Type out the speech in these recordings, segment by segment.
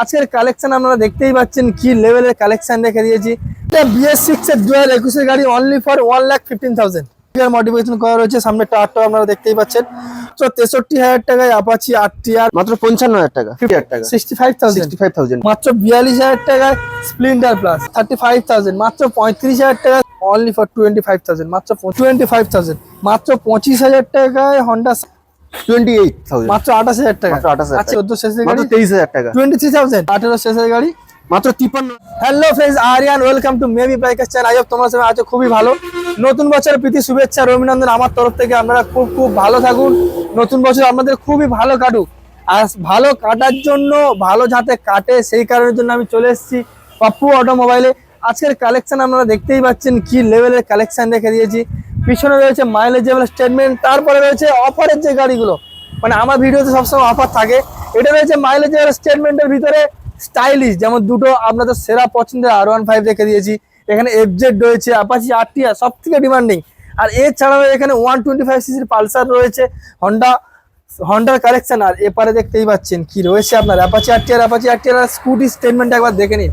আজকের কালেকশন আপনারা দেখতেই পাচ্ছেন কি লেভেলের কালেকশন রেখে দিয়েছি। এটা বিএস সিক্স এর দু হাজার একুশের গাড়ি only for one lakh fifteen thousand modification করা রয়েছে সামনে টায়ারটাও আপনারা দেখতেই পাচ্ছেন। তো তেষট্টি হাজার টাকায় আপাচি টিয়ার মাত্র পঞ্চান্ন হাজার টাকা। ফিফটি হাজার টাকা। Sixty five thousand five thousand মাত্র বিয়াল্লিশ হাজার টাকায় Splendor plus thirty five thousand মাত্র পঁয়ত্রিশ হাজার টাকা only for twenty five thousand মাত্র টোয়েন্টি ফাইভ থাউজেন্ড মাত্র পঁচিশ হাজার টাকায় হন্ডা মাত্র আঠাশ হাজার টাকা। আচ্ছা চোদ্দ শেষের গাড়ি? তেইশ হাজার টাকা। টোয়েন্টি থ্রি থাউজেন্ড আঠেরো শেষের গাড়ি? মাত্র তিপ্পান্ন hello friends Aryan welcome to maybe biker channel আজব তোমার সঙ্গে আছো খুবই ভালো। নতুন বছরের প্রীতি শুভেচ্ছা রবিনন্দন আমার তরফ থেকে আপনারা খুব খুব ভালো থাকুন। নতুন বছর আপনাদের খুবই ভালো কাটুক। আর ভালো কাটার জন্য ভালো যাতে কাটে সেই কারণের জন্য আমি চলে এসেছি পাপ্পু অটোমোবাইলে আজকের কালেকশন আপনারা দেখতেই পাচ্ছেন কি লেভেলের কালেকশন রেখে দিয়েছি। পিছনে রয়েছে মাইলেজেবল স্টেটমেন্ট তারপরে রয়েছে অফারের যে গাড়িগুলো মানে আমার ভিডিওতে সবসময় অফার থাকে। এটা রয়েছে মাইলেজের স্টেটমেন্টের ভিতরে স্টাইলিশ যেমন দুটো আপনাদের সেরা পছন্দের আর ওয়ান ফাইভ রেখে দিয়েছি। এখানে এফজেড রয়েছে আপাচি আরটিআর সব থেকে ডিমান্ডিং আর এছাড়াও এখানে ওয়ান টোয়েন্টি ফাইভ সিসির পালসার রয়েছে হন্ডা হন্ডার কালেকশন আর এপারে দেখতেই পাচ্ছেন কি রয়েছে আপনার অ্যাপাচি আরটিআর অ্যাপাচি আরটিআর আর স্কুটি স্টেটমেন্ট একবার দেখে নিন।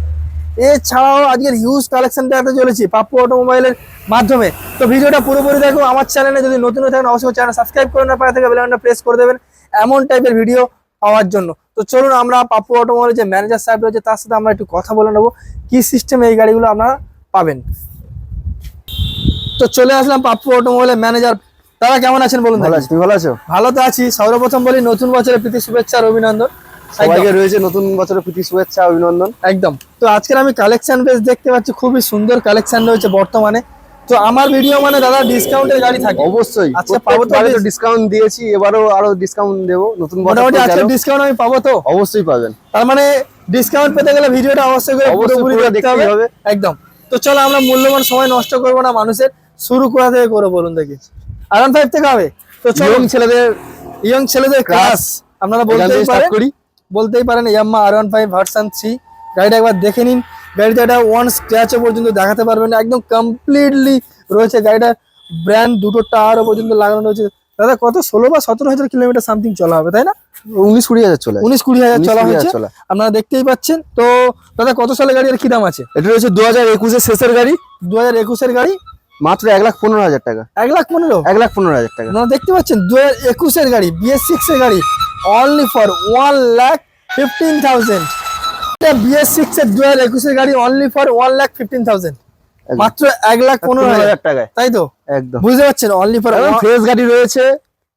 এছাড়াও আজকের হিউজ কালেকশন দেখাতে চলেছি পাপ্পু অটোমোবাইলের মাধ্যমে। তো ভিডিওটা পুরোপুরি দেখো আমার চ্যানেলে যদি নতুন হয়ে থাকেন অবশ্যই চ্যানেল সাবস্ক্রাইব করে না পারে থেকে বেলানটা প্রেস করে দেবেন। এমন টাইপের ভিডিও পাওয়ার জন্য। তো চলুন আমরা পাপ্পু অটোমোবাইলের যে ম্যানেজার সাহেব রয়েছে তার সাথে আমরা একটু কথা বলে নেব। কি সিস্টেমে এই গাড়িগুলো আপনারা পাবেন? তো চলে আসলাম পাপ্পু অটোমোবাইলের ম্যানেজার দাদা কেমন আছেন বলুন ভালো? আছি ভালো আছো? ভালো তো আছি। সর্বপ্রথম বলি নতুন বছরের প্রীতি শুভেচ্ছা আর অভিনন্দন। সবাইকে রয়েছে নতুন বছরের প্রীতি শুভেচ্ছা অভিনন্দন। একদম। তো আজকের আমি কালেকশন বেশ দেখতে পাচ্ছি খুবই সুন্দর কালেকশন রয়েছে বর্তমানে। তো আমার ভিডিও মানে দাদা ডিসকাউন্টের গাড়ি থাকে। অবশ্যই। আচ্ছা, পাবো তো তো ডিসকাউন্ট দিয়েছি এবারও আরও ডিসকাউন্ট দেবো। নতুন বছর মোটামুটি আজকে ডিসকাউন্ট আমি পাবো তো? অবশ্যই পাবেন। তার মানে ডিসকাউন্ট পেতে গেলে ভিডিওটা অবশ্যই করে পুরোপুরি দেখতে হবে। একদম। তো চলো আমরা মূল্যবান সময় নষ্ট করব না মানুষের। শুরু কোথা থেকে করে বলুন দেখি। আরাম ফাইভ থেকে হবে। তো চলো। ছেলেদের ইয়ং ছেলেদের ক্লাস আপনারা বলতেই পারেন। করি। বলতেই পারেন Yamaha R one five version three গাড়িটা একবার দেখে নিন। গাড়িটা একটা ওয়ান স্ক্র্যাচও পর্যন্ত দেখাতে পারবেন একদম কমপ্লিটলি রয়েছে। গাড়িটার ব্র্যান্ড দুটো টায়ারও পর্যন্ত লাগানো রয়েছে। দাদা কত? ষোলো বা সতেরো হাজার কিলোমিটার সামথিং চলা হবে তাই না? উনিশ কুড়ি হাজার চলে উনিশ কুড়ি হাজার চলা হয়েছে। আপনারা দেখতেই পাচ্ছেন। তো দাদা কত সালে গাড়ি আর কি দাম আছে? এটা রয়েছে দু হাজার একুশের শেষের গাড়ি। দু হাজার একুশের গাড়ি। মাত্র এক লাখ পনেরো হাজার টাকা। এক লাখ পনেরো? এক লাখ পনেরো হাজার টাকা। আপনারা দেখতে পাচ্ছেন দু হাজার একুশের গাড়ি বিএস সিক্স এর গাড়ি only for one lakh fifteen thousand BS six এর দু হাজার একুশের গাড়ি only for one lakh fifteen thousand মাত্র এক লাখ পনেরো হাজার। টাকায়। তাই তো? একদম। বুঝতে পারছেন অনলি ফর ফ্রেশ গাড়ি রয়েছে।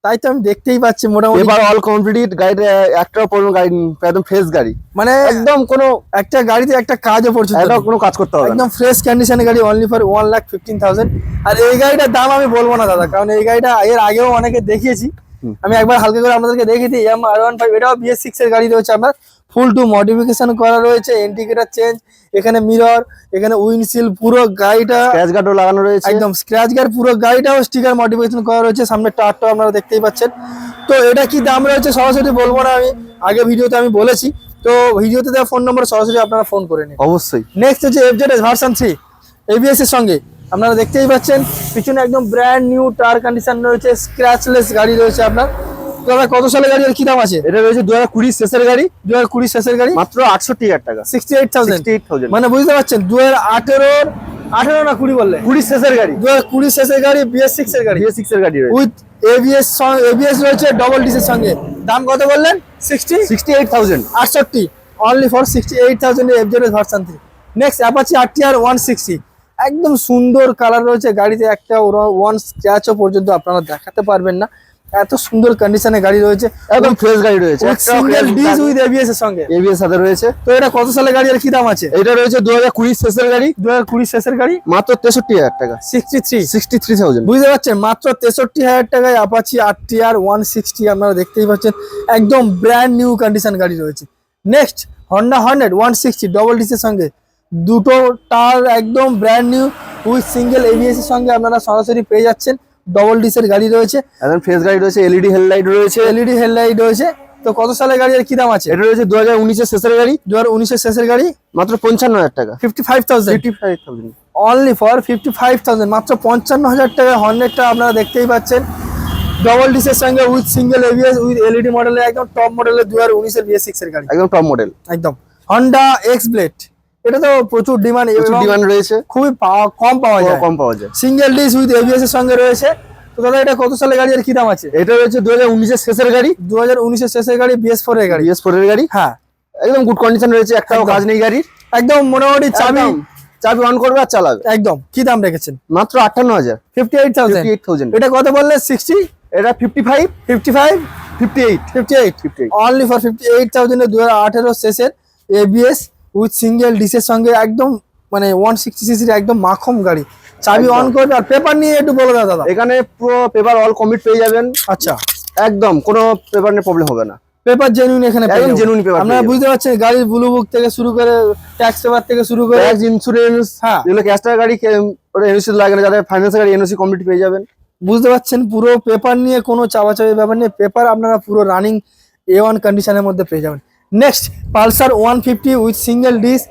তাই তো আমি দেখতেই পাচ্ছি মোটামুটি। এবার অল কমপ্লিট গাড়িটা একটা পুরনো গাড়ি একদম ফ্রেশ গাড়ি। মানে একদম কোনো একটা গাড়িতে একটা কাজও পড়ছে। একদম কোনো কাজ করতে হবে একদম ফ্রেশ কন্ডিশনের গাড়ি only for one lakh fifteen thousand আর এই গাড়িটার দাম আমি বলব না দাদা কারণ এই গাড়িটা এর আগেও অনেকে দেখিয়েছি। আমি একবার হালকা করে আপনাদেরকে দেখিয়েছি এম আর ওয়ান ফাইভ এটাও বিএস সিক্স এর গাড়ি রয়েছে আপনার ফুল টু মডিফিকেশন করা রয়েছে ইন্ডিকেটার চেঞ্জ এখানে মিরর এখানে উইন্ডশিল পুরো গাড়িটা স্ক্র্যাচ গার্ডও লাগানো রয়েছে। একদম স্ক্র্যাচ গার্ড পুরো গাড়িটাও স্টিকার মডিফিকেশন করা রয়েছে। সামনে টায়ারটাও আপনারা দেখতেই পাচ্ছেন। তো এটা কি দাম রয়েছে সরাসরি বলব না আমি। আগে ভিডিওতে আমি বলেছি। তো ভিডিওতে দেওয়া ফোন নম্বর সরাসরি আপনারা ফোন করে নিন। অবশ্যই। নেক্সট হচ্ছে এফজেড ভার্সন থ্রি এবিএস এর সঙ্গে। আপনারা দেখতেই পাচ্ছেন পিছনে একদম ব্র্যান্ড নিউ টায়ার কন্ডিশন রয়েছে স্ক্র্যাচলেস গাড়ি রয়েছে আপনার। দাদা কত সালে গাড়ি আর কি দাম আছে? এটা রয়েছে দু হাজার কুড়ি শেষের গাড়ি। দু হাজার কুড়ি শেষের গাড়ি? মাত্র আটষট্টি হাজার টাকা। Sixty eight thousand eight thousand মানে বুঝতে পারছেন দু হাজার আঠেরোর আঠেরো না কুড়ি বললে? কুড়ি শেষের গাড়ি। দু হাজার কুড়ি শেষের গাড়ি বিএস সিক্স এর গাড়ি। বিএস সিক্স এর গাড়ি উইথ এবিএস এবিএস রয়েছে ডবল ডিসের সঙ্গে। দাম কত বললেন? সিক্সটি সিক্সটি এইট থাউজেন্ড আটষট্টি only for sixty eight thousand FZ version three next Apache RTR one sixty একদম সুন্দর কালার রয়েছে গাড়িতে। একটা ওরা ওয়ান স্ক্র্যাচও পর্যন্ত আপনারা দেখাতে পারবেন না। এত সুন্দর কন্ডিশনে গাড়ি রয়েছে। একদম ফ্রেশ গাড়ি রয়েছে। সিঙ্গেল ডিস উইথ এবিএস এর সঙ্গে। এবিএস সাথে রয়েছে। তো এটা কত সালে গাড়ি আর কি দাম আছে? এটা রয়েছে দু হাজার কুড়ি শেষের গাড়ি। দু হাজার কুড়ি শেষের গাড়ি? মাত্র তেষট্টি হাজার টাকা। Sixty three sixty three thousand বুঝতে পারছেন? মাত্র তেষট্টি হাজার টাকায় আপাচি আরটিআর ওয়ান সিক্সটি আপনারা দেখতেই পাচ্ছেন। একদম ব্র্যান্ড নিউ কন্ডিশন গাড়ি রয়েছে। Next Honda hundred one sixty double ডিসের সঙ্গে। দুটো টার একদম brand new with single ABS এর সঙ্গে আপনারা সরাসরি পেয়ে যাচ্ছেন। ডবল ডিসের গাড়ি রয়েছে। একদম ফ্রেশ গাড়ি রয়েছে এলইডি হেডলাইট রয়েছে। এলইডি হেডলাইট রয়েছে। তো কত সালের গাড়ি আর কি দাম আছে? এটা রয়েছে দু হাজার উনিশের শেষের গাড়ি। দু হাজার উনিশের শেষের গাড়ি। মাত্র পঞ্চান্ন হাজার টাকা। Fifty five thousand fifty five thousand only for fifty five thousand মাত্র পঞ্চান্ন হাজার টাকা। হন্ড্রেডটা আপনারা দেখতেই পাচ্ছেন। ডবল ডিসের সঙ্গে with single ABS with LED মডেলের একদম টপ মডেলের দু হাজার উনিশের বিএস সিক্স এর গাড়ি। একদম টপ মডেল একদম। হন্ডা এক্স ব্লেড এটা তো প্রচুর ডিমান্ড প্রচুর ডিমান্ড রয়েছে। খুবই কম পাওয়া যায়। কম পাওয়া যায়। সিঙ্গেল ডিস উইথ এবিএস এর সঙ্গে রয়েছে। তো দাদা এটা কত সালের গাড়ি আর কি দাম আছে? এটা রয়েছে দু হাজার উনিশের শেষের গাড়ি। দু হাজার উনিশের শেষের গাড়ি বিএস ফোর এর গাড়ি। বিএস ফোর এর গাড়ি? হ্যাঁ। একদম গুড কন্ডিশন রয়েছে একটাও কাজ নেই গাড়ির। একদম মোটামুটি চাবি। চাবি অন করবে আর চালাবে। একদম। কি দাম রেখেছেন? মাত্র আটান্ন হাজার। Fifty eight thousand eight thousand এটা কত বললে সিক্সটি এটা fifty five fifty five fifty eight fifty eight fifty eight only for fifty eight thousand দু হাজার আঠেরো শেষের এবিএস উইথ সিঙ্গেল ডিসের সঙ্গে একদম মানে ওয়ান সিক্সটি সিসির একদম মাখম গাড়ি। চাবি অন করবে আর পেপার নিয়ে একটু বলে দাও দাদা। এখানে পুরো পেপার অল কমপ্লিট পেয়ে যাবেন। আচ্ছা। একদম কোনো পেপার নিয়ে প্রবলেম হবে না। পেপার জেনুইন এখানে একদম যাব। genuine আপনারা বুঝতে পারছেন গাড়ির ব্লু বুক থেকে শুরু করে ট্যাক্স পেপার থেকে শুরু করে ট্যাক্স ইন্স্যুরেন্স হ্যাঁ। যেগুলো ক্যাস্টার গাড়ি কে- এনওসি লাগে না যাদের ফাইন্যান্স গাড়ি এনওসি কমপ্লিট পেয়ে যাবেন। বুঝতে পারছেন পুরো পেপার নিয়ে কোনো চাপাচাপি ব্যাপার নিয়ে পেপার আপনারা পুরো রানিং এ ওয়ান কন্ডিশনের মধ্যে পেয়ে যাবেন। Next Pulsar one fifty with single disc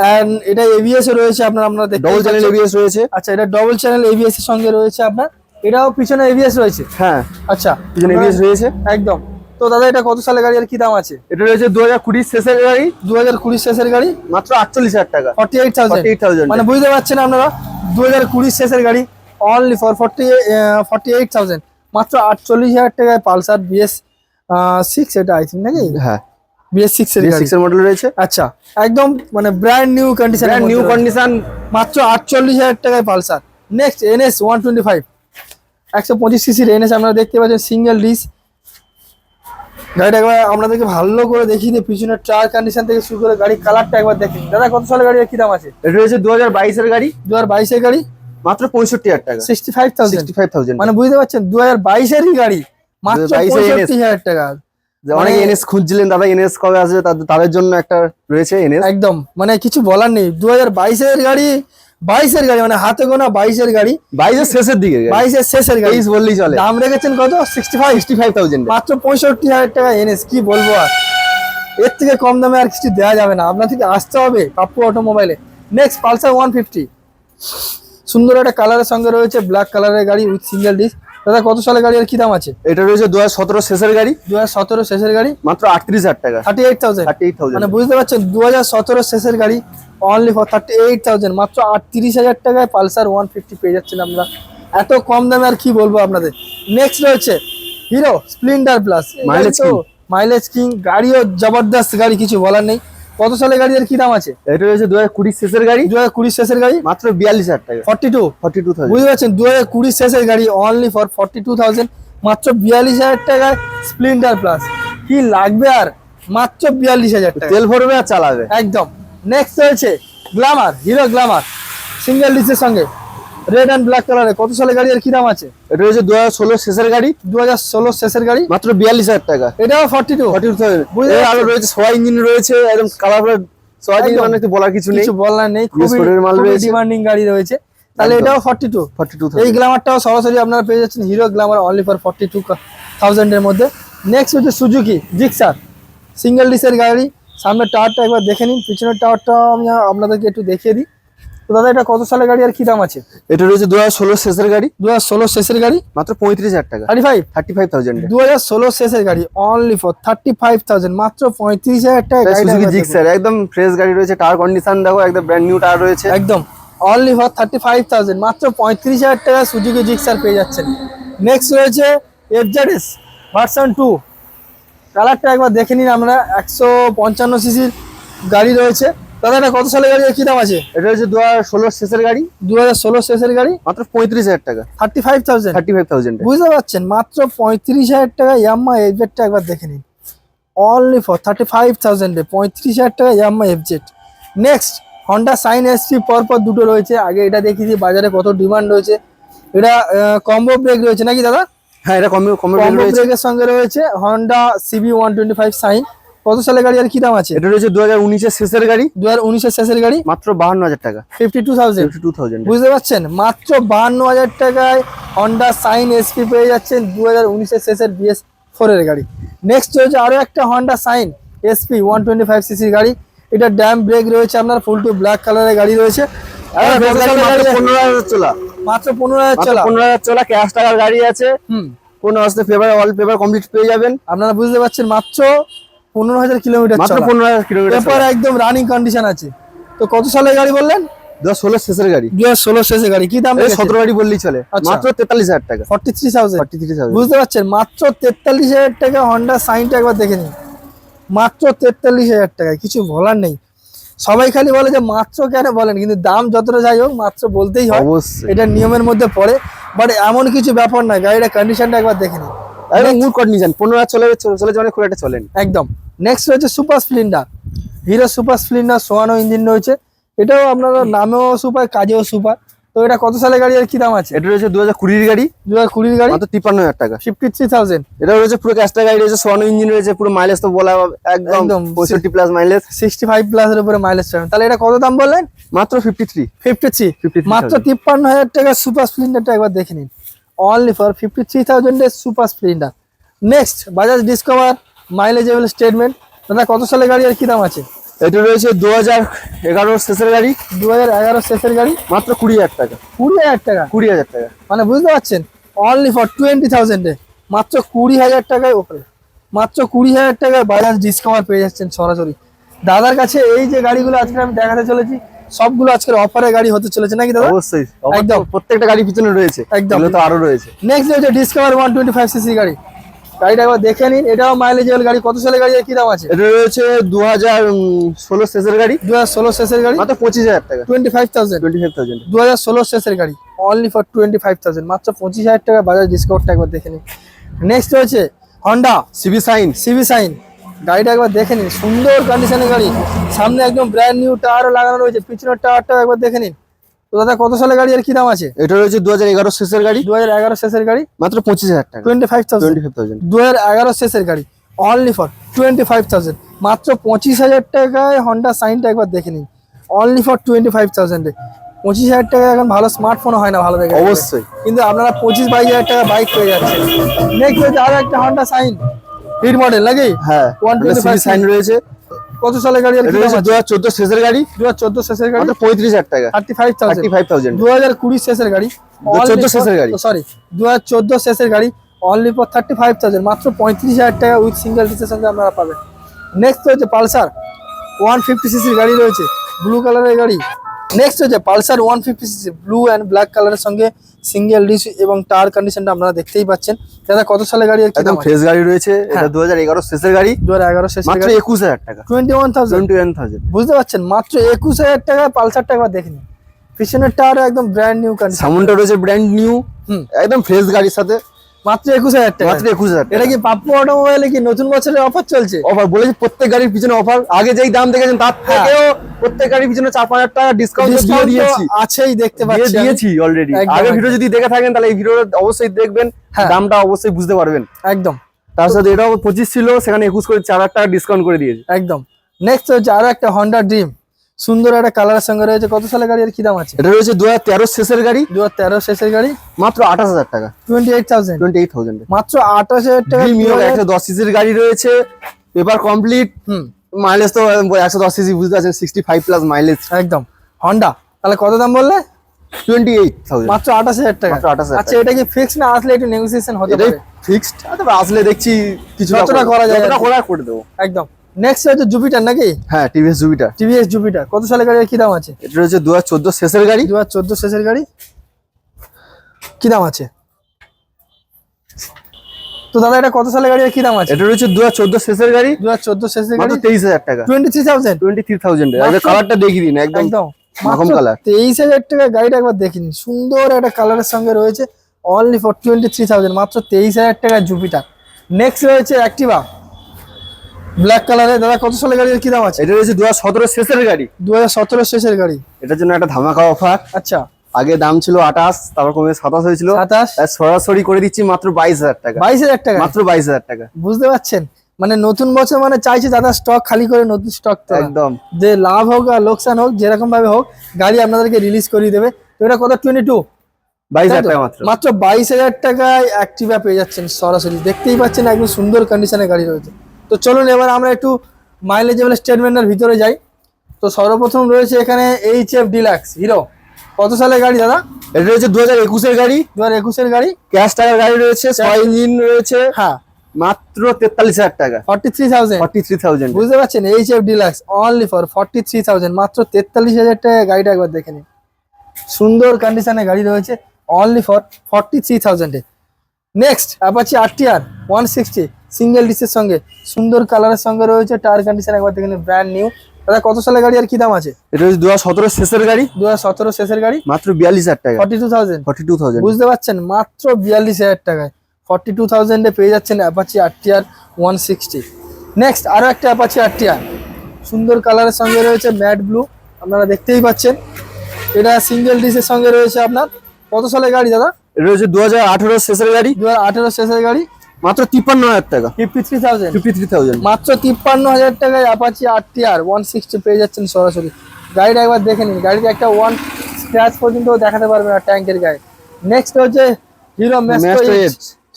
and এটা এবিএস রয়েছে আপনার আপনারা ডবল চ্যানেল এবিএস রয়েছে। আচ্ছা এটা ডবল চ্যানেল এবিএস এর সঙ্গে রয়েছে আপনার। এটাও পিছনে এবিএস রয়েছে? হ্যাঁ। আচ্ছা পিছনে এবিএস রয়েছে। একদম। তো দাদা এটা কত সালের গাড়ি আর কি দাম আছে? এটা রয়েছে দু হাজার কুড়ির শেষের গাড়ি। দু হাজার কুড়ি শেষের গাড়ি? মাত্র আটচল্লিশ হাজার টাকা। ফর্টি এইট থাউজেন্ড 48,000 মানে বুঝতে পারছেন আপনারা দু হাজার কুড়ি শেষের গাড়ি only for forty forty eight thousand মাত্র আটচল্লিশ হাজার টাকায় পালসার বিএস সিক্স এটা আই থিঙ্ক নাকি? হ্যাঁ। বিএস এর গাড়ি। এর মডেল রয়েছে। আচ্ছা একদম মানে brand new condition new condition মাত্র আটচল্লিশ হাজার টাকায় পালসার। নেক্সট টোয়েন্টি একশো পঁচিশ সিসির এনএস আপনারা দেখতে পাচ্ছেন সিঙ্গেল ডিস গাড়িটা একবার আপনাদেরকে ভালো করে দেখিয়ে দিই পিছনের টায়ার কন্ডিশন থেকে শুরু করে গাড়ির কালারটা একবার দেখি দাদা কত সালের গাড়ি কি দাম আছে? এটা রয়েছে দু হাজার বাইশের গাড়ি। দু হাজার বাইশের গাড়ি? মাত্র পঁয়ষট্টি হাজার টাকা। Sixty five thousand sixty five thousand মানে বুঝতে পারছেন দু হাজার বাইশেরই গাড়ি। মাত্র 2022 এর টাকা মানে- এনএস খুঁজছিলেন দাদা এনএস কবে আসবে তাদের জন্য একটা রয়েছে এনএস একদম মানে কিছু বলার নেই। দু হাজার বাইশের গাড়ি বাইশের গাড়ি মানে হাতে গোনা বাইশের গাড়ি। বাইশের শেষের দিকে বাইশের শেষের গাড়ি। বললেই চলে। দাম রেখেছেন কত? Sixty five sixty five thousand মাত্র পঁয়ষট্টি হাজার টাকা এনএস কি বলব আর? এর থেকে কম দামে আর কিছু দেওয়া যাবে না। আপনার থেকে আসতে হবে Pappu অটোমোবাইলে। Next Pulsar one fifty. সুন্দর একটা কালারের সঙ্গে রয়েছে ব্ল্যাক কালারের গাড়ি উইথ সিঙ্গেল ডিস দাদা কত সালের গাড়ি আর কি দাম আছে? এটা রয়েছে দু হাজার সতেরো শেষের গাড়ি। দু হাজার সতেরো শেষের গাড়ি? মাত্র আটত্রিশ হাজার টাকা। Thirty eight thousand thirty eight thousand মানে বুঝতে পারছেন দু হাজার সতেরো শেষের গাড়ি only for thirty eight thousand মাত্র আটত্রিশ হাজার টাকায় পালসার ওয়ান ফিফটি পেয়ে যাচ্ছেন আমরা। এত কম দামে আর কি বলব আপনাদের? নেক্সট রয়েছে Hero Splendor plus king। Mileage king গাড়িও জবরদস্ত গাড়ি কিছু বলার নেই। কত সালে গাড়ি আর কি দাম আছে? এটা রয়েছে দু হাজার কুড়ি শেষের গাড়ি। দু হাজার কুড়ি শেষের গাড়ি? মাত্র বিয়াল্লিশ হাজার টাকা। Forty two forty two thousand বুঝতে পারছেন? দু হাজার কুড়ি শেষের গাড়ি only for forty two thousand মাত্র বিয়াল্লিশ হাজার টাকায় স্প্লেন্ডার প্লাস কি লাগবে আর? মাত্র বিয়াল্লিশ হাজার টাকা। তেল ভরবে আর চালাবে। একদম। নেক্সট হয়েছে গ্ল্যামার হিরো গ্ল্যামার সিঙ্গেল ডিসের সঙ্গে। রেড অ্যান্ড ব্ল্যাক কালারে কত সালের গাড়ি আর কি দাম আছে? এটা রয়েছে দু হাজার ষোলো শেষের গাড়ি। দু হাজার ষোলো শেষের গাড়ি? মাত্র বিয়াল্লিশ হাজার টাকা। এটাও forty two forty two thousand আরও রয়েছে সোয়া ইঞ্জিন রয়েছে একদম কালার সোয়া ইঞ্জিন মানে বলার কিছু নেই। কিছু বলার নেই। খুবই ডিমান্ডিং গাড়ি রয়েছে। তাহলে এটাও ফর্টি টু ফর্টি টু এই গ্ল্যামারটাও সরাসরি আপনারা পেয়ে যাচ্ছেন। Hero Glamour only for forty two থাউজেন্ডের মধ্যে। নেক্সট হচ্ছে সুজুকি জিক্সার সিঙ্গেল ডিসের গাড়ি। সামনের টাওয়ারটা একবার দেখে নিন। পিছনের টাওয়ারটাও আমি আপনাদেরকে একটু দেখিয়ে দিই। তো দাদা এটা কত সালের গাড়ি আর কি দাম আছে? এটা রয়েছে দু হাজার ষোলো শেষের গাড়ি। দু হাজার ষোলো শেষের গাড়ি? মাত্র পঁয়ত্রিশ হাজার টাকা। Thirty five thirty five thousand দু হাজার ষোলো শেষের গাড়ি only for thirty five thousand মাত্র পঁয়ত্রিশ হাজার টাকা একদম ফ্রেশ গাড়ি রয়েছে টায়ার কন্ডিশন দেখো একদম ব্র্যান্ড নিউ টায়ার রয়েছে। একদম। Only for thirty five thousand মাত্র পঁয়ত্রিশ হাজার টাকা সুজুকি জিক্সার পেয়ে যাচ্ছেন। নেক্সট রয়েছে এফজেডএস ভার্সন টু কালারটা একবার দেখে নিন আমরা একশো পঞ্চান্ন সিসির গাড়ি রয়েছে। দাদা এটা কত সালের গাড়ি? কি দাম আছে? এটা হচ্ছে দু হাজার ষোলো শেষের গাড়ি। দু হাজার ষোলো শেষের গাড়ি? মাত্র পঁয়ত্রিশ হাজার টাকা। Thirty five thousand thirty five thousand বুঝতে পারছেন? মাত্র পঁয়ত্রিশ হাজার টাকা ইয়াম্মা এফজেডটা একবার দেখে নিন। অনলি ফর থার্টি ফাইভ থাউজেন্ডে পঁয়ত্রিশ হাজার টাকা Yamaha FZ next Honda Shine ST পরপর দুটো রয়েছে। আগে এটা দেখিয়েছি বাজারে কত ডিমান্ড রয়েছে। এটা কম্বো ব্রেক রয়েছে নাকি দাদা? হ্যাঁ এটা কমে কমে কম্বো রয়েছে। ব্রেকের সঙ্গে রয়েছে Honda CB one twenty five Shine কত সালের গাড়ি আর কি দাম আছে? এটা রয়েছে দু হাজার উনিশের শেষের গাড়ি। দু হাজার উনিশের শেষের গাড়ি? মাত্র বাহান্ন হাজার টাকা। Fifty two thousand fifty two thousand বুঝতে পারছেন? মাত্র বাহান্ন হাজার টাকায় হন্ডা সাইন এসপি পেয়ে যাচ্ছেন দু হাজার উনিশের শেষের বিএস ফোরের গাড়ি। নেক্সট রয়েছে আরও একটা Honda Shine SP one twenty five সিসির গাড়ি। এটা ড্যাম ব্রেক রয়েছে আপনার ফুল টু ব্ল্যাক কালারের গাড়ি রয়েছে? পনেরো হাজার চলা। মাত্র পনেরো হাজার চলা। পনেরো হাজার চলা ক্যাশ টাকার গাড়ি আছে। কোনো আসতে পেপার অল পেপার কমপ্লিট পেয়ে যাবেন। আপনারা বুঝতে পারছেন মাত্র পনেরো হাজার কিলোমিটার মাত্র পনেরো হাজার কিলোমিটার পেপার একদম রানিং কন্ডিশন আছে। তো কত সালের গাড়ি বললেন? দু ষোলো শেষের গাড়ি। দু ষোলো শেষে গাড়ি। কি দাম সতেরো গাড়ি বললেই চলে। আচ্ছা। মাত্র তেতাল্লিশ হাজার টাকা। Forty three thousand forty three thousand বুঝতে পারছেন? মাত্র তেতাল্লিশ হাজার টাকা হন্ডা সাইনটা একবার দেখে নিন। মাত্র তেতাল্লিশ হাজার টাকায়। কিছু বলার নেই। সবাই খালি বলে যে মাত্র কেন বলেন? কিন্তু দাম যতটা যাই হোক মাত্র বলতেই হয়। এটা নিয়মের মধ্যে পড়ে। বাট এমন কিছু ব্যাপার না গাড়িটা কন্ডিশনটা একবার দেখে নিন। একদম মুড কন্ডিশন পনেরো চলে চলে যাওয়ার খুব একটা চলেন। একদম। নেক্সট রয়েছে super Splendor Hero super Splendor সোয়ানো engine রয়েছে। এটাও আপনার নামেও সুপার কাজেও সুপার তো এটা কত সালের গাড়ি আর কি দাম আছে? এটা রয়েছে দু হাজার কুড়ির গাড়ি। দু হাজার কুড়ির গাড়ি? মাত্র তিপ্পান্ন হাজার টাকা। ফিফটি থ্রি থাউজেন্ড এটা রয়েছে পুরো ক্যাস্টার গাড়ি রয়েছে সোয়ানো ইঞ্জিন রয়েছে পুরো মাইলেজ তো বলা একদম। পঁয়ষট্টি প্লাস মাইলেজ সিক্সটি ফাইভ প্লাসের উপরে মাইলেজ পাবেন তাহলে এটা কত দাম বললেন? মাত্র ফিফটি থ্রি ফিফটি থ্রি 53,000 মাত্র তিপ্পান্ন হাজার টাকা সুপার স্প্লেন্ডারটা একবার দেখে নিন। Only for fifty three থাউজেন্ডের super Splendor next Bajaj Discover মাইলেজেবল statement দাদা কত সালের গাড়ি আর কি দাম আছে? এটা রয়েছে দু হাজার এগারো শেষের গাড়ি। দু হাজার এগারো শেষের গাড়ি? মাত্র কুড়ি হাজার টাকা। কুড়ি হাজার টাকা? কুড়ি হাজার টাকা। মানে বুঝতে পারছেন? অনলি ফর টোয়েন্টি থাউজেন্ডে মাত্র কুড়ি হাজার টাকায় ওপরে। মাত্র কুড়ি হাজার টাকায় বাজাজ ডিসকাউন্ট পেয়ে যাচ্ছেন সরাসরি। দাদার কাছে এই যে গাড়িগুলো আজকে আমি দেখাতে চলেছি সবগুলো আজকের অফারে গাড়ি হতে চলেছে নাকি দাদা? অবশ্যই। একদম। প্রত্যেকটা গাড়ি পিছনে রয়েছে। একদম। তো আরও রয়েছে। নেক্সট হচ্ছে Discover one twenty five CC গাড়ি। গাড়িটা একবার দেখে নিন। এটাও মাইলেজেবল গাড়ি কত সালের গাড়ি কি দাম আছে? এটা রয়েছে দু হাজার ষোলো শেষের গাড়ি। দু হাজার ষোলো শেষের গাড়ি। মাত্র পঁচিশ হাজার টাকা। Twenty five thousand twenty five thousand দু হাজার ষোলো শেষের গাড়ি। Only for twenty five thousand মাত্র পঁচিশ হাজার টাকা বাজাজ ডিসকাউন্টটা একবার দেখে নিন। নেক্সট রয়েছে Honda CB Shine CV Shine গাড়িটা একবার দেখে নিন সুন্দর কন্ডিশনের গাড়ি। সামনে একদম ব্র্যান্ড নিউ টায়ারও লাগানো রয়েছে পিছনের টায়ারটাও একবার দেখে নিন। তো দাদা কত সালের গাড়ি আর কি দাম আছে? এটা রয়েছে দু হাজার এগারো শেষের গাড়ি। দু হাজার এগারো শেষের গাড়ি। মাত্র পঁচিশ হাজার টাকা। টোয়েন্টি ফাইভ থাউজেন্ড দু হাজার এগারো শেষের গাড়ি only for twenty five thousand মাত্র পঁচিশ হাজার টাকায় হন্ডা সাইনটা একবার দেখে নিন। অনলি ফর টোয়েন্টি ফাইভ থাউজেন্ডে পঁচিশ হাজার টাকা এখন ভালো স্মার্টফোনও হয় না ভালো দেখে। অবশ্যই। কিন্তু আপনারা পঁচিশ বাইশ হাজার টাকা বাইক পেয়ে যাচ্ছেন। নেক্সট হচ্ছে আরও একটা হন্ডা সাইন হিট মডেল নাকি? হ্যাঁ 125 সিবি সাইন রয়েছে। কত সালের গাড়ি রয়েছে দু হাজার চোদ্দ শেষের গাড়ি। দু হাজার চোদ্দ শেষের গাড়ি? পঁয়ত্রিশ হাজার টাকা। Thirty five thirty five thousand দু হাজার কুড়ি শেষের গাড়ি। 2014 শেষের গাড়ি। সরি দু হাজার চোদ্দ শেষের গাড়ি only for thirty five thousand মাত্র পঁয়ত্রিশ হাজার টাকা উইথ সিঙ্গেল ডিসের সঙ্গে আপনারা পাবেন। নেক্সট হচ্ছে পালসার ওয়ান ফিফটি সিসির গাড়ি রয়েছে ব্লু কালারের গাড়ি। নেক্সট হচ্ছে Pulsar one fifty CC blue and black কালারের সঙ্গে সিঙ্গেল ডিস এবং টায়ার কন্ডিশনটা আপনারা দেখতেই পাচ্ছেন। দাদা কত সালে গাড়ি একদম ফ্রেশ গাড়ি রয়েছে। এটা দু হাজার এগারো শেষের গাড়ি। দু হাজার এগারো শেষের গাড়ি। মাত্র 21000 টাকা। Twenty one thousand twenty one thousand বুঝতে পাচ্ছেন মাত্র একুশ হাজার টাকা পালসারটা একবার দেখে নিন। পিছনের টার একদম ব্র্যান্ড নিউ কন্ডিশন সামনটা রয়েছে ব্র্যান্ড নিউ। একদম ফ্রেশ গাড়ির সাথে। মাত্র একুশ হাজার টাকা। মাত্র একুশ হাজার এটা কি পাপ্পু অটোমোবাইলে কি নতুন বছরের অফার চলছে? অফার বলেছি প্রত্যেক গাড়ির পিছনে অফার আগে যেই দাম দেখেছেন তার হ্যাঁ। থেকেও প্রত্যেক গাড়ির পিছনে চার পাঁচ টাকা ডিসকাউন্ট দিয়ে দিয়েছি। আছেই দেখতে পাচ্ছি দিয়েছি অলরেডি আগে ভিডিও যদি দেখে থাকেন তাহলে এই ভিডিওটা অবশ্যই দেখবেন হ্যাঁ। দামটা অবশ্যই বুঝতে পারবেন। একদম। তার সাথে এটাও পঁচিশ ছিল সেখানে একুশ করে চার হাজার টাকা ডিসকাউন্ট করে দিয়েছি। একদম। নেক্সট হচ্ছে আরও একটা হন্ডা ড্রিম সুন্দর একটা কালারের সঙ্গে রয়েছে। কত সালের গাড়ি আর কি দাম আছে? এটা রয়েছে দু হাজার তেরো শেষের গাড়ি। দু হাজার তেরো শেষের গাড়ি। মাত্র আঠাশ হাজার টাকা। Twenty eight thousand twenty eight thousand মাত্র আঠাশ হাজার টাকা একশো দশ সিসির গাড়ি রয়েছে। পেপার কমপ্লিট হুম। মাইলেজ তো একশো দশ সিসি বুঝতে পারছেন সিক্সটি ফাইভ প্লাস মাইলেজ একদম। হন্ডা তাহলে কত দাম বললে? টোয়েন্টি এইট থাউজেন্ড মাত্র আঠাশ হাজার টাকা। 28,000 আচ্ছা এটা কি ফিক্স না আসলে একটু নেগোসিয়েশন হতে পারে? ফিক্সড আসলে দেখছি কিছু করা যায় করা করে দেবো। একদম। নেক্সট হচ্ছে জুপিটার নাকি? হ্যাঁ টিভিএস জুবিটার টিভিএস জুপিটার কত সালের গাড়ি কি দাম আছে? এটা রয়েছে দু হাজার চোদ্দ শেষের গাড়ি। দু হাজার চোদ্দ শেষের গাড়ি। কি দাম আছে? তো দাদা এটা কত সালের গাড়ি কি দাম আছে? এটা রয়েছে দু হাজার চোদ্দ শেষের গাড়ি। দু হাজার চোদ্দ শেষের গাড়ি? তেইশ হাজার টাকা। Twenty three thousand twenty three thousand কালারটা দেখিয়ে দিন একদম একদম। মাখন কালার তেইশ হাজার টাকা গাড়িটা একবার দেখিনি সুন্দর একটা কালারের সঙ্গে রয়েছে। Only for twenty three thousand মাত্র তেইশ হাজার টাকা জুপিটার নেক্সট রয়েছে অ্যাক্টিভা ব্ল্যাক কালারের দাদা কত সালের গাড়ির কি দাম আছে? এটা রয়েছে দু হাজার সতেরো শেষের গাড়ি। দু হাজার সতেরো শেষের গাড়ি। এটার জন্য একটা ধামাকা অফার আচ্ছা। আগে দাম ছিল আঠাশ তারপর কমে সাতাশ হয়েছিল। সরাসরি করে দিচ্ছি মাত্র বাইশ হাজার টাকা। বাইশ হাজার টাকা? মাত্র বাইশ হাজার টাকা। বুঝতে পারছেন? মানে নতুন বছর মানে চাইছে দাদা স্টক খালি করে নতুন স্টক একদম। যে লাভ হোক আর লোকসান হোক যেরকম ভাবে হোক গাড়ি আপনাদেরকে রিলিজ করিয়ে দেবে। তো এটা কত? টোয়েন্টি টু বাইশ হাজার টাকা মাত্র। মাত্র বাইশ হাজার টাকায় অ্যাক্টিভা পেয়ে যাচ্ছেন সরাসরি। দেখতেই পাচ্ছেন একদম সুন্দর কন্ডিশনের গাড়ি রয়েছে। তো চলুন এবার আমরা একটু মাইলেজেবল স্টেটমেন্টের ভিতরে যাই। তো সর্বপ্রথম রয়েছে এখানে এইচ এফ ডিলাক্স হিরো কত সালের গাড়ি দাদা? এটা রয়েছে দু হাজার একুশের গাড়ি। দু হাজার একুশের গাড়ি। ক্যাশ টাকার গাড়ি রয়েছে ছয় ইঞ্জিন রয়েছে হ্যাঁ। মাত্র তেতাল্লিশ হাজার টাকা। Forty three thousand forty three thousand বুঝতে পারছেন? H F deluxe only for forty three thousand মাত্র তেতাল্লিশ হাজার টাকা গাড়িটা একবার দেখে নিন। সুন্দর কন্ডিশনে গাড়ি রয়েছে only for forty three থাউজেন্ডে next Apache RTR one sixty single ডিসের সঙ্গে সুন্দর কালারের সঙ্গে রয়েছে টায়ার কন্ডিশন একবার দেখে নিন ব্র্যান্ড নিউ দাদা কত সালের গাড়ি আর কি দাম আছে? এটা হচ্ছে দু হাজার সতেরো শেষের গাড়ি। দু হাজার সতেরো শেষের গাড়ি? মাত্র বিয়াল্লিশ হাজার টাকা। Forty two thousand forty two thousand বুঝতে পারছেন? মাত্র বিয়াল্লিশ হাজার টাকায়। ফর্টি টু থাউজেন্ডে পেয়ে যাচ্ছেন Apache RTR one sixty next আরও একটা অ্যাপাচি আরটিআর সুন্দর কালারের সঙ্গে রয়েছে ম্যাট ব্লু আপনারা দেখতেই পাচ্ছেন। এটা সিঙ্গেল ডিসের সঙ্গে রয়েছে আপনার। কত সালের গাড়ি দাদা? এটা হচ্ছে দু হাজার আঠেরো শেষের গাড়ি। দু হাজার আঠেরো শেষের গাড়ি। মাত্র তিপ্পান্ন হাজার টাকা। Fifty three thousand fifty three thousand মাত্র তিপ্পান্ন হাজার টাকায় অ্যাপাচি আরটিআর ওয়ান সিক্সটি পেয়ে যাচ্ছেন সরাসরি। গাড়িটা একবার দেখে নিন। গাড়িতে একটা ওয়ান স্ক্র্যাচ পর্যন্ত দেখাতে পারবে না ট্যাঙ্কের গায়ে। নেক্সট হচ্ছে হিরো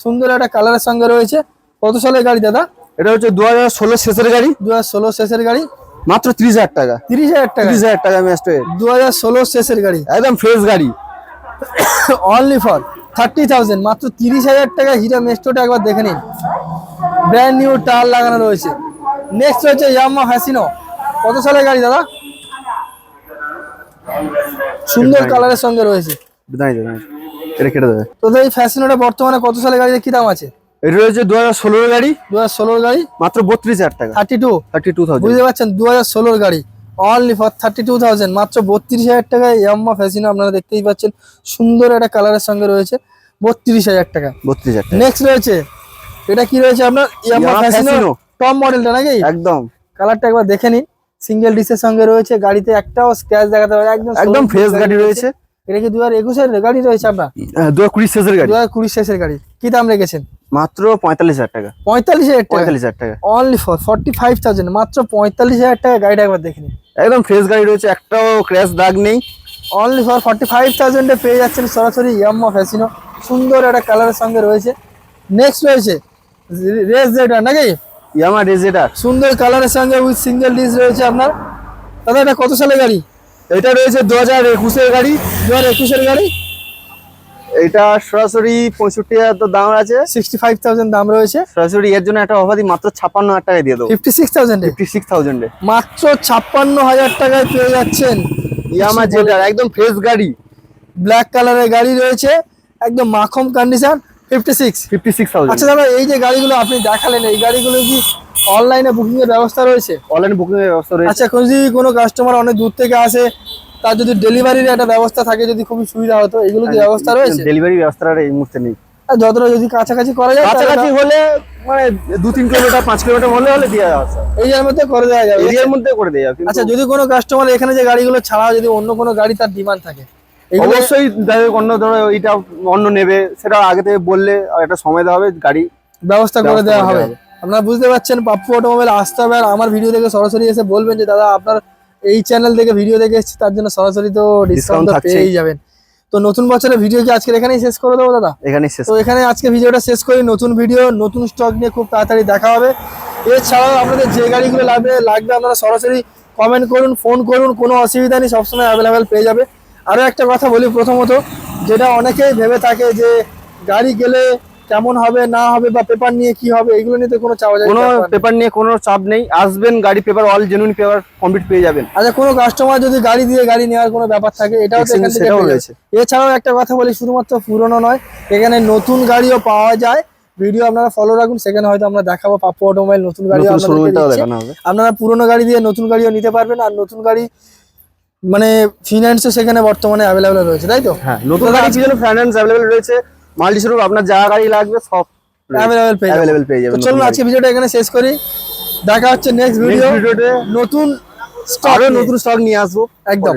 সুন্দর একটা কালারের সঙ্গে রয়েছে। কত সালের গাড়ি দাদা? এটা হচ্ছে দু হাজার ষোলো শেষের গাড়ি। দু হাজার ষোলো শেষের গাড়ি। মাত্র ত্রিশ হাজার টাকা। তিরিশ হাজার টাকা। ত্রিশ হাজার টাকা ম্যাস্টো দু হাজার ষোলো শেষের গাড়ি। একদম ফ্রেশ গাড়ি। অনলি ফর থার্টি থাউজেন্ড মাত্র তিরিশ হাজার টাকা হিরো মেস্টোটা একবার দেখে নিন। ব্র্যান্ড নিউ টায়ার লাগানো রয়েছে। নেক্সট হচ্ছে ইয়ামা হ্যাসিনো কত সালের গাড়ি দাদা? সুন্দর কালারের সঙ্গে রয়েছে। তো এই ফ্যাসিনোটা বর্তমানে কত সালের গাড়িতে কি দাম আছে? এটা রয়েছে দু হাজার ষোলোর গাড়ি। দু হাজার ষোলোর গাড়ি? মাত্র বত্রিশ হাজার টাকা। Thirty two thirty two thousand বুঝতে পারছেন? দু হাজার ষোলোর গাড়ি। Only for thirty two thousand মাত্র বত্রিশ হাজার টাকায় ইয়াম্মা ফ্যাসিনো আপনারা দেখতেই পাচ্ছেন। সুন্দর একটা কালারের সঙ্গে রয়েছে বত্রিশ হাজার টাকা। বত্রিশ হাজার নেক্সট রয়েছে এটা কি রয়েছে আপনার? ইয়াম্মা ফ্যাসিনো। টপ মডেলটা নাকি? একদম। কালারটা একবার দেখে নিন। সিঙ্গেল ডিসের সঙ্গে রয়েছে গাড়িতে একটাও স্ক্র্যাচ দেখাতে পারে একদম একদম ফ্রেশ গাড়ি রয়েছে। এটা কি দু হাজার একুশের গাড়ি রয়েছে আপনার? দু হাজার কুড়ি শেষের গাড়ি। দু হাজার কুড়ি শেষের গাড়ি। কি দাম রেখেছেন? মাত্র পঁয়তাল্লিশ হাজার টাকা। পঁয়তাল্লিশ হাজার পঁয়তাল্লিশ হাজার টাকা। Only for forty five thousand মাত্র পঁয়তাল্লিশ হাজার টাকা গাড়িটা একবার দেখে নিন। একদম ফ্রেশ গাড়ি রয়েছে একটাও ক্র্যাশ দাগ নেই। অনলি ফর ফর্টি ফাইভ থাউজেন্ডে পেয়ে যাচ্ছেন সরাসরি ইয়াম্মা ফ্যাসিনো সুন্দর একটা কালারের সঙ্গে রয়েছে। নেক্সট রয়েছে রেস যেটা নাকি? ইয়ামা রেজেডার সুন্দর কালারের সঙ্গে উইথ সিঙ্গেল ডিস রয়েছে আপনার। দাদা এটা কত সালের গাড়ি? এটা রয়েছে দু হাজার একুশের গাড়ি। দু হাজার একুশের গাড়ি? এটা সরাসরি পঁয়ষট্টি হাজার দাম আছে। সিক্সটি ফাইভ থাউজেন্ড দাম রয়েছে। সরাসরি এর জন্য একটা অফার মাত্র ছাপ্পান্ন হাজার টাকায় দিয়ে দেবো। ফিফটি সিক্স থাউজেন্ডে ফিফটি সিক্স থাউজেন্ডে মাত্র ছাপ্পান্ন হাজার টাকায় পেয়ে যাচ্ছেন। ইয়ামা জেডার একদম ফ্রেশ গাড়ি। ব্ল্যাক কালারের গাড়ি রয়েছে একদম মাখম condition fifty six fifty six thousand আচ্ছা দাদা এই যে গাড়িগুলো আপনি দেখালেন এই গাড়িগুলো কি অনলাইনে বুকিং এর ব্যবস্থা রয়েছে? অনলাইন বুকিং এর ব্যবস্থা রয়েছে। আচ্ছা যদি কোনো কাস্টমার অনেক দূর থেকে আসে তার যদি ডেলিভারির একটা ব্যবস্থা থাকে যদি খুবই সুবিধা হতো এগুলো কি ব্যবস্থা রয়েছে? ডেলিভারি ব্যবস্থাটা এই মুহূর্তে নেই। যতটা যদি কাছাকাছি করা যায় কাছাকাছি হলে মানে দু তিন কিলোমিটার পাঁচ কিলোমিটার হলে হলে দেওয়া যাচ্ছে এই এর মধ্যে করে দেওয়া যাবে। এরিয়ার মধ্যে করে দেওয়া যাবে আচ্ছা যদি কোনো কাস্টমার এখানে যে গাড়িগুলো ছাড়া যদি অন্য কোনো গাড়ি তার ডিমান্ড থাকে অবশ্যই যাই অন্য ধরো এইটা অন্য নেবে। সেটা আগে থেকে বললে আর একটা সময় দেওয়া হবে গাড়ি ব্যবস্থা করে দেওয়া হবে। আপনারা বুঝতে পারছেন পাপ্পু অটোমোবাইল আসতে হবে আর আমার ভিডিও দেখে সরাসরি এসে বলবেন যে দাদা আপনার এই চ্যানেল থেকে ভিডিও দেখে এসেছি তার জন্য সরাসরি তো ডিসকাউন্ট। পেয়েই যাবেন। তো নতুন বছরের ভিডিও কি আজকে এখানেই শেষ করে দেবো দাদা? এখানে শেষ তো এখানে আজকে ভিডিওটা শেষ করি নতুন ভিডিও নতুন স্টক নিয়ে খুব তাড়াতাড়ি দেখা হবে। এছাড়াও আপনাদের যে গাড়িগুলো লাগবে লাগবে আপনারা সরাসরি কমেন্ট করুন ফোন করুন কোনো অসুবিধা নেই সবসময় অ্যাভেলেবেল পেয়ে যাবে। আরও একটা কথা বলি প্রথমত যেটা অনেকেই ভেবে থাকে যে গাড়ি গেলে কেমন হবে না হবে বা পেপার নিয়ে কি হবে এগুলো নিয়ে কোনো চাওয়া যায় কোনো পেপার নিয়ে কোনো চাপ নেই। আসবেন গাড়ি paper all genuine paper complete পেয়ে যাবেন। আচ্ছা কোনো কাস্টমার যদি গাড়ি দিয়ে গাড়ি নেওয়ার কোনো ব্যাপার থাকে এটাও তো এখান থেকে। রয়েছে। এছাড়াও একটা কথা বলি শুধুমাত্র পুরনো নয় এখানে নতুন গাড়িও পাওয়া যায়। ভিডিও আপনারা ফলো রাখুন সেখানে হয়তো আমরা দেখাবো পাপ্পু অটোমোবাইল নতুন গাড়ি আপনারা পুরনো গাড়ি দিয়ে নতুন গাড়িও নিতে পারবেন আর নতুন গাড়ি মানে ফিনান্সও সেখানে বর্তমানে অ্যাভেলেবেল রয়েছে তাই তো? হ্যাঁ নতুন গাড়ি ফাইন্যান্স অ্যাভেলেবেল রয়েছে। মাল্টি শোরুম আপনার যা গাড়ি লাগবে সব অ্যাভেলেবেল পেয়ে। অ্যাভেলেবেল পেয়ে যাবেন চলুন আজকে ভিডিওটা এখানে শেষ করি। দেখা হচ্ছে নেক্সট ভিডিও নতুন স্টক নতুন স্টক নিয়ে আসব। একদম।